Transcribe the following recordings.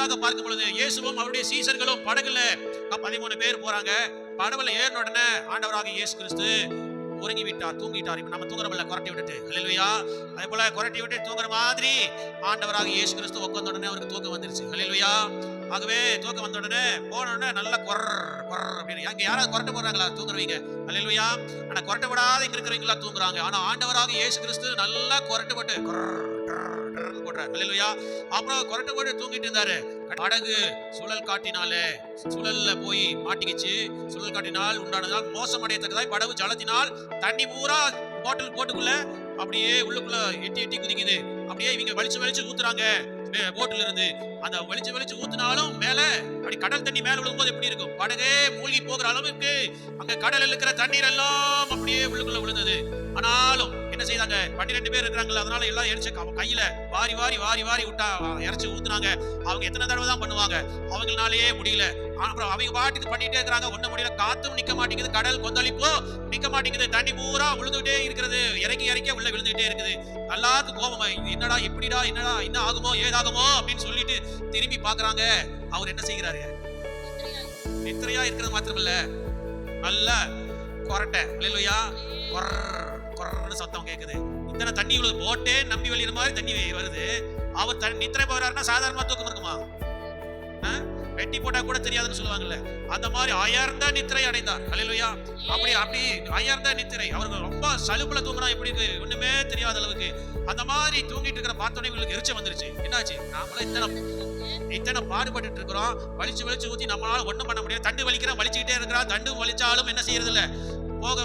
அடுத்ததாக பார்க்கும் பொழுது. இயேசுவும் அவருடைய சீசர்களும் படகுல பதிமூணு பேர் போறாங்க. படகுல ஏறின உடனே ஆண்டவராக இயேசு கிறிஸ்து உறங்கி விட்டார் தூங்கிட்டார். இப்ப நம்ம தூங்குறோம்ல குரட்டி விட்டுட்டு. ஹalleluya அதே போல குரட்டி விட்டு தூங்குற மாதிரி ஆண்டவராக இயேசு கிறிஸ்து உட்காந்த உடனே அவருக்கு தூக்கம் வந்துருச்சு. ஹalleluya ஆகவே தூக்கம் வந்த உடனே போன உடனே நல்லா கொர் கொர் அப்படின்னு. அங்கே யாராவது குரட்டு போடுறாங்களா? தூங்குறவங்க. ஹalleluya ஆனா கொரட்ட விடாத இங்க இருக்கிறவங்களா தூங்குறாங்க. ஆனா ஆண்டவராக இயேசு கிறிஸ்து நல்லா குரட்டு போட்டு கொர் சொல்றாரு. இல்லையா அப்புறம் குரட்டு போட்டு தூங்கிட்டு இருந்தாரு. படகு சுழல் காட்டினாலே சுழல்ல போய் மாட்டிக்கிச்சு. சுழல் காட்டினால் உண்டானதால் மோசமடையத்தக்கதாய் படகு ஜலத்தினால் தண்ணி பூரா போட்டல் போட்டுக்குள்ள அப்படியே உள்ளுக்குள்ள எட்டி எட்டி குதிக்குது. அப்படியே இவங்க வலிச்சு வலிச்சு ஊத்துறாங்க. போட்டுல இருந்து. அந்த வலிச்சு வலிச்சு ஊத்துனாலும் மேல அப்படி கடல் தண்ணி மேல விழும்போது எப்படி இருக்கும்? படகே மூழ்கி போகிற அளவுக்கு அங்க கடலில் இருக்கிற தண்ணீர் எல்லாம் அப்படியே உள்ளுக்குள்ள விழுந்தது. ஆனாலும் என்ன செய்தாங்க பன்னிரெண்டு பேர் இருக்கிறாங்கல்ல அதனால எல்லாம் எரிச்சு அவங்க கையில வாரி வாரி வாரி வாரி விட்டா இறைச்சி ஊத்துனாங்க. அவங்க எத்தனை தடவை தான் பண்ணுவாங்க? அவங்களாலேயே முடியல. அப்புறம் அவங்க பாட்டுக்கு பண்ணிட்டே இருக்கிறாங்க. ஒண்ணு முடியல காத்தும் நிக்க மாட்டேங்குது. கடல் கொந்தளிப்போ நிக்க மாட்டேங்குது. தண்ணி பூரா விழுந்துட்டே இருக்கிறது. இறக்கி இறக்கி உள்ள விழுந்துட்டே இருக்குது. எல்லாருக்கும் கோபமா என்னடா எப்படிடா என்னடா என்ன ஆகுமோ ஏதாகுமோ அப்படின்னு சொல்லிட்டு திரும்பி பாக்குறாங்க. அவர் என்ன செய்கிறாரு? நித்திரையா இருக்கிறது மாத்திரமில்ல. நல்ல கொரட்டை இல்லையா கொர கொர்ன்னு சத்தம் கேட்குது இத்தனை தண்ணி இவ்வளவு போட்டே நம்பி வழியிற மாதிரி தண்ணி வருது. அவர் தன் நித்திரை போகிறாருன்னா சாதாரணமாக தூக்கம் இருக்குமா? ஆ? வெட்டி போட்டா கூட தெரியாதுன்னு சொல்லுவாங்கல்ல. அந்த மாதிரி அயர்ந்த நித்திரை அடைந்தார். ஹalleluya. அப்படி அப்படி அயர்ந்த நித்திரை. அவருக்கு ரொம்ப சலுப்புல தூங்கினா எப்படி இருக்கு? ஒண்ணுமே தெரியாத அளவுக்கு. அந்த மாதிரி தூங்கிட்டு இருக்கிற பார்த்தோன்னே இவங்களுக்கு எரிச்சல் வந்துருச்சு. என்னாச்சு? நாமளும் இத்தனை இத்தனை பாடுபட்டு இருக்கிறோம். வலிச்சு வலிச்சு ஊத்தி நம்மளால ஒண்ணும் பண்ண முடியாது. தண்டு வலிக்கிறோம் வலிச்சுக்கிட்டே இருக்கிறான் தண்டு வலிச்சாலும் என்ன செய்யறது இல்லை போக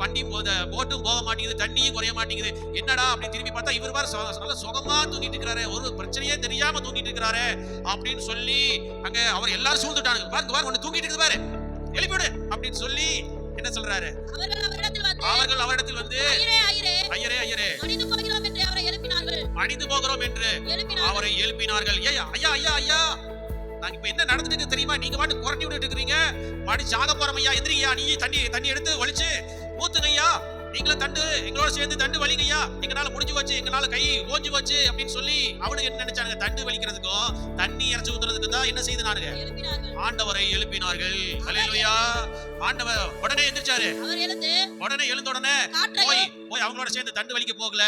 வண்டி போத போட்டும் போக மாட்டேங்குது தண்ணியும் குறைய மாட்டேங்குது. என்னடா அப்படி திரும்பி பார்த்தா இவர் பாரு நல்ல சுகமா தூங்கிட்டு இருக்கிறாரு. ஒரு பிரச்சனையே தெரியாம தூங்கிட்டு இருக்கிறாரு அப்படின்னு சொல்லி அங்க அவர் எல்லாரும் சூழ்ந்துட்டாங்க. பாருங்க பாருங்க ஒண்ணு தூங்கிட்டு இருக்குது பாரு. எழுப்பி விடு அப்படின்னு சொல்லி என்ன சொல்றாரு? அவர்கள் அவரிடத்தில் வந்து ஐயரே ஐயரே மடிந்து போகிறோம் என்று அவரை எழுப்பினார்கள். ஐயா ஐயா ஐயா நாங்க இப்ப என்ன நடந்துட்டு தெரியுமா? நீங்க பாட்டு குரட்டி விட்டுட்டு இருக்கிறீங்க. மடி சாக போறோம் ஐயா எந்திரியா நீ தண்ணி தண்ணி எடுத்து வலிச்சு ஊத்துங்க ஐயா நீங்களும் தண்டு எங்களோட சேர்ந்து தண்டு வலிங்கய்யா. எங்களால முடிஞ்சு வச்சு எங்களால கை ஓஞ்சு வச்சு அப்படின்னு சொல்லி அவனுக்கு என்ன நினைச்சானுங்க? தண்டு வலிக்கிறதுக்கும் தண்ணி இறைச்சி ஊத்துறதுக்கு தான் என்ன செய்தானுங்க எழுப்பினார்கள். ஆண்டவரை எழுப்பினார்கள். ஹalleluya. ஆண்டவர் உடனே எந்திரிச்சாரு. உடனே எழுந்த உடனே போய் போய் அவங்களோட சேர்ந்து தண்டு வலிக்க போகல.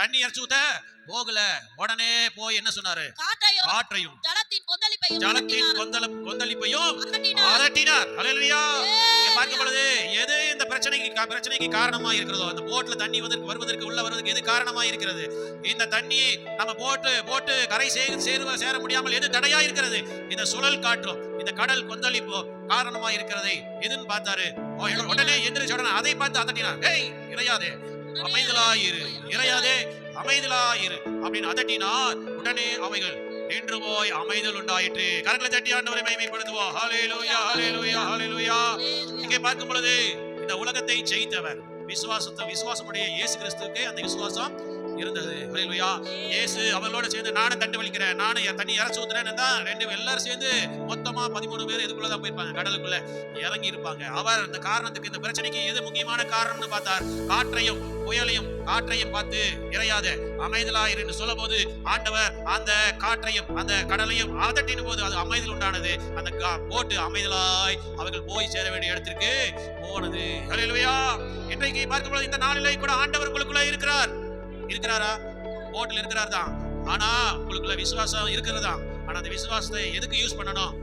தண்ணி இறைச்சி ஊத்த போகல. உடனே போய் என்ன சொன்னாரு? காற்றையும் அகற்றினார். கொந்தளம் கொந்தளிப்பையும். அரட்டினார். இங்க பார்க்கும். பொழுது எது இந்த பிரச்சனைக்கு பிரச்சனைக்கு காரணமா இருக்கிறதோ அந்த போட்ல தண்ணி வந்ததற்கு வருவதற்கு உள்ள வருவதற்கு எது காரணமா இருக்கிறது? இந்த தண்ணி நம்ம போட்டு போட்டு கரை சேர சேருவ சேர முடியாமல் எது தடையா இருக்கிறது? இந்த சுழல் காற்றும் இந்த கடல் கொந்தளிப்போ காரணமா இருக்கிறதை எதுன்னு பார்த்தாரு? உடனே எந்திரிச்ச உடனே அதை பார்த்து அதட்டினார். ஏய் இறையாதே. அமைதலாயிரு. இறையாதே. அமைதலாயிரு. அப்படின்னு அதட்டினார். உடனே அவைகள் நின்று போய் அமைதல் உண்டாயிற்று. கரங்களை தட்டி ஆண்டவரை மகிமைப்படுத்துவோம் ஹalleluya ஹalleluya ஹalleluya இங்கே பார்க்கும் பொழுது இந்த உலகத்தை ஜெயித்தவர் விசுவாசத்தை விசுவாசமுடைய இயேசு கிறிஸ்துவுக்கு அந்த விசுவாசம் இருந்தது. ஹalleluya ஏசு அவர்களோட சேர்ந்து நானும் தண்டு வலிக்கிறேன் நானும் என் தண்ணி இறச்சி ஊத்துறேன்னு தான் ரெண்டு எல்லாரும் சேர்ந்து மொத்தமா பதிமூணு பேர் இதுக்குள்ள தான் போயிருப்பாங்க கடலுக்குள்ள. இறங்கி இருப்பாங்க. அவர் இந்த காரணத்துக்கு இந்த பிரச்சனைக்கு எது முக்கியமான காரணம்னு பார்த்தார். காற்றையும் புயலையும் காற்றையும் பார்த்து இறையாத. அமைதலாயிரு என்று சொல்லும் போது ஆண்டவர் அந்த காற்றையும் அந்த கடலையும் அதட்டின போது அது அமைதல் உண்டானது. அந்த கா- போட்டு அமைதலாய் அவர்கள் போய் சேர வேண்டிய இடத்திற்கு போனது. இன்றைக்கு பார்க்கும்போது இந்த நாளிலே கூட ஆண்டவர் உங்களுக்குள்ள இருக்கிறார். இருக்கிறாரா? ஓட்டில் இருக்கிறார் தான் ஆனா உங்களுக்குள்ள விசுவாசம் இருக்கிறதா? ஆனா அந்த விசுவாசத்தை எதுக்கு யூஸ் பண்ணணும்?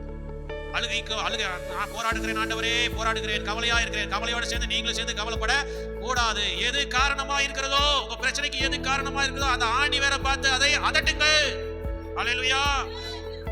அழுகைக்கு அழுக நான் போராடுகிறேன் ஆண்டவரே போராடுகிறேன். கவலையா இருக்கிறேன் கவலையோட சேர்ந்து நீங்களும் சேர்ந்து கவலைப்பட கூடாது. எது காரணமா இருக்கிறதோ உங்க பிரச்சனைக்கு எது காரணமா இருக்கிறதோ அந்த ஆண்டி வேற பார்த்து அதை அதட்டுங்கள். அலையிலுயா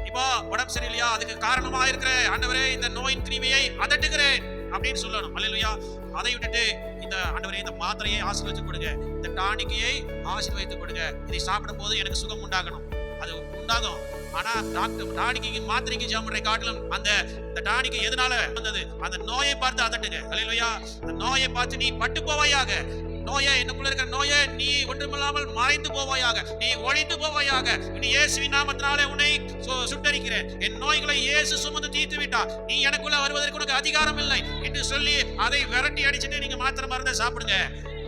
இப்போ உடம்பு சரியில்லையா? அதுக்கு காரணமா இருக்கிற ஆண்டவரே இந்த நோயின் கிருமியை அதட்டுகிறேன் அப்படின்னு சொல்லணும். அலையிலுயா அதை விட்டுட்டு இந்த ஆண்டவரே இந்த மாத்திரையை ஆசீர்வதித்து கொடுங்க. இந்த டானிக்கையை ஆசீர்வதித்து கொடுங்க. இதை சாப்பிடும் போது எனக்கு சுகம் உண்டாகணும். அது உண்டாகும். ஆனா டாக்டர் டானிக்கு மாத்திரைக்கு ஜாமரை காட்டிலும் அந்த இந்த டானிக்கு எதனால வந்தது? அந்த நோயை பார்த்து அதட்டுங்க. அலையிலையா அந்த நோயை பார்த்து நீ பட்டு போவாயாக. நோயே எனக்குள்ள இருக்கிற நோயே நீ ஒன்றுமில்லாமல் மறைந்து போவாயாக. நீ ஒழிந்து போவாயாக. நீ இயேசுவின் நாமத்தினாலே உன்னை சு- சுட்டரிக்கிறேன். என் நோய்களை இயேசு சுமந்து தீர்த்து விட்டா நீ எனக்குள்ள வருவதற்கு உனக்கு அதிகாரம் இல்லை. சொல்லி அதை விரட்டி அடிச்சுட்டு நீங்க மாத்திரை மருந்தை சாப்பிடுங்க.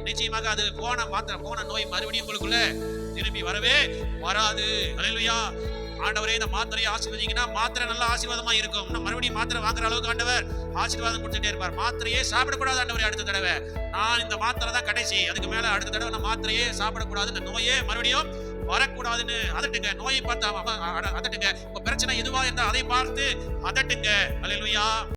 நிச்சயமாக அது போன மாத்திரை போன நோய் மறுபடியும் உங்களுக்குள்ள திரும்பி வரவே வராது. அலையா ஆண்டவரே இந்த மாத்திரையை ஆசீர்வதிங்கன்னா மாத்திரை நல்லா ஆசீர்வாதமா இருக்கும். இன்னும் மறுபடியும் மாத்திரை வாங்குற அளவுக்கு ஆண்டவர் ஆசீர்வாதம் கொடுத்துட்டே இருப்பார். மாத்திரையே சாப்பிடக்கூடாது ஆண்டவரே அடுத்த தடவை. நான் இந்த மாத்திரை தான் கடைசி. அதுக்கு மேல அடுத்த தடவை நான் மாத்திரையே சாப்பிடக்கூடாது. இந்த நோயே மறுபடியும் வரக்கூடாதுன்னு அதட்டுங்க. நோயை பார்த்து அட- அதட்டுங்க. உங்க பிரச்சனை எதுவா இருந்தா அதை பார்த்து அதட்டுங்க. அலையா